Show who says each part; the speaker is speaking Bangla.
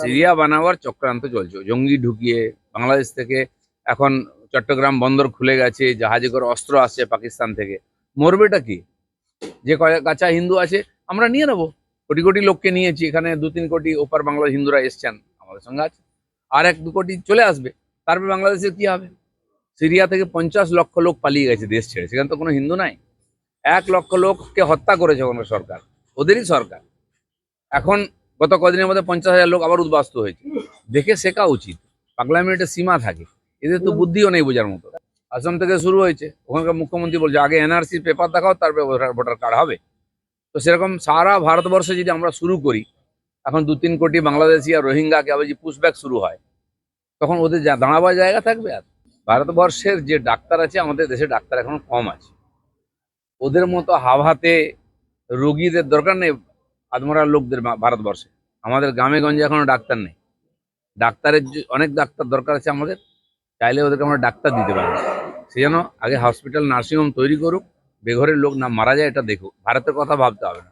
Speaker 1: সিরিয়া বানাবার চক্রান্ত চলছে। জঙ্গি ঢুকিয়ে বাংলাদেশ থেকে এখন চট্টগ্রাম বন্দর খুলে গেছে, জাহাজে করে অস্ত্র আসছে পাকিস্তান থেকে। মরবেটা কি? যে কাঁচা হিন্দু আছে, আমরা নিয়ে নেব। কোটি কোটি লোককে নিয়েছি, এখানে দু তিন কোটি ওপার বাংলার হিন্দুরা এসছেন, আমাদের সঙ্গে আছে। আর এক দু কোটি চলে আসবে, তারপরে বাংলাদেশের কি হবে? সিরিয়া থেকে পঞ্চাশ লক্ষ লোক পালিয়ে গেছে দেশ ছেড়ে, সেখানে তো কোনো হিন্দু নাই। এক লক্ষ লোককে হত্যা করেছে ওখানকার সরকার, ওদেরই সরকার। এখন গত কদিনের মধ্যে পঞ্চাশ হাজার লোক আবার উদ্বাস্ত হয়েছে। দেখে শেখা উচিত। পাগলামির একটা সীমা থাকে। এদের তো বুদ্ধিও নেই বোঝার মতো। আসাম থেকে শুরু হয়েছে। ওখানকার মুখ্যমন্ত্রী বলছে, আগে এনআরসি পেপার দেখাও, তারপরে ভোটার কার্ড হবে। তো সেরকম সারা ভারতবর্ষে যদি আমরা শুরু করি, এখন দু তিন কোটি বাংলাদেশি আর রোহিঙ্গাকে আবার যে পুশব্যাক শুরু হয়, তখন ওদের যা দাঁড়াবার জায়গা থাকবে আর। ভারতবর্ষের যে ডাক্তার আছে, আমাদের দেশে ডাক্তার এখন কম আছে। ওদের মতো হাভাতে রোগীদের দরকার নেই। আদমরার লোকদের ভারতবর্ষে। আমাদের গ্রামে গঞ্জে এখনও ডাক্তার নেই। ডাক্তারের অনেক ডাক্তার দরকার আছে আমাদের, চাইলে ওদেরকে আমরা ডাক্তার দিতে পারি সেই জন্য আগে হসপিটাল নার্সিংহোম তৈরি করুক, বেঘরের লোক না মারা যায়, এটা দেখুক। ভারতের কথা ভাবতে হবে না।